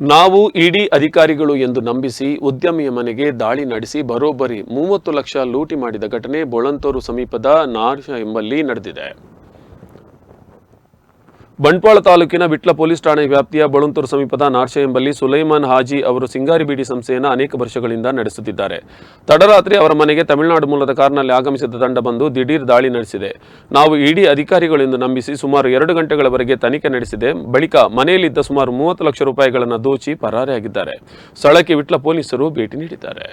ನಾವು ಇಡಿ ಅಧಿಕಾರಿಗಳು ಎಂದು ನಂಬಿಸಿ ಉದ್ಯಮಿಯ ಮನೆಗೆ ದಾಳಿ ನಡೆಸಿ ಬರೋಬ್ಬರಿ ಮೂವತ್ತು ಲಕ್ಷ ಲೂಟಿ ಮಾಡಿದ ಘಟನೆ ಬೊಳಂತೂರು ಸಮೀಪದ ನಾರ್ಶ ಎಂಬಲ್ಲಿ ನಡೆದಿದೆ. ಬಂಟ್ವಾಳ ತಾಲೂಕಿನ ವಿಟ್ಲ ಪೊಲೀಸ್ ಠಾಣೆ ವ್ಯಾಪ್ತಿಯ ಬಳುಂತೂರು ಸಮೀಪದ ನಾರ್ಶೆ ಎಂಬಲ್ಲಿ ಸುಲೈಮಾನ್ ಹಾಜಿ ಅವರು ಸಿಂಗಾರಿ ಬೀಡಿ ಸಂಸ್ಥೆಯನ್ನು ಅನೇಕ ವರ್ಷಗಳಿಂದ ನಡೆಸುತ್ತಿದ್ದಾರೆ. ತಡರಾತ್ರಿ ಅವರ ಮನೆಗೆ ತಮಿಳುನಾಡು ಮೂಲದ ಕಾರ್ನಲ್ಲಿ ಆಗಮಿಸಿದ ತಂಡ ಬಂದು ದಿಢೀರ್ ದಾಳಿ ನಡೆಸಿದೆ. ನಾವು ಇಡಿ ಅಧಿಕಾರಿಗಳೆಂದು ನಂಬಿಸಿ ಸುಮಾರು ಎರಡು ಗಂಟೆಗಳವರೆಗೆ ತನಿಖೆ ನಡೆಸಿದೆ. ಬಳಿಕ ಮನೆಯಲ್ಲಿದ್ದ ಸುಮಾರು ಮೂವತ್ತು ಲಕ್ಷ ರೂಪಾಯಿಗಳನ್ನು ದೋಚಿ ಪರಾರಿಯಾಗಿದ್ದಾರೆ. ಸ್ಥಳಕ್ಕೆ ವಿಟ್ಲ ಪೊಲೀಸರು ಭೇಟಿ ನೀಡಿದ್ದಾರೆ.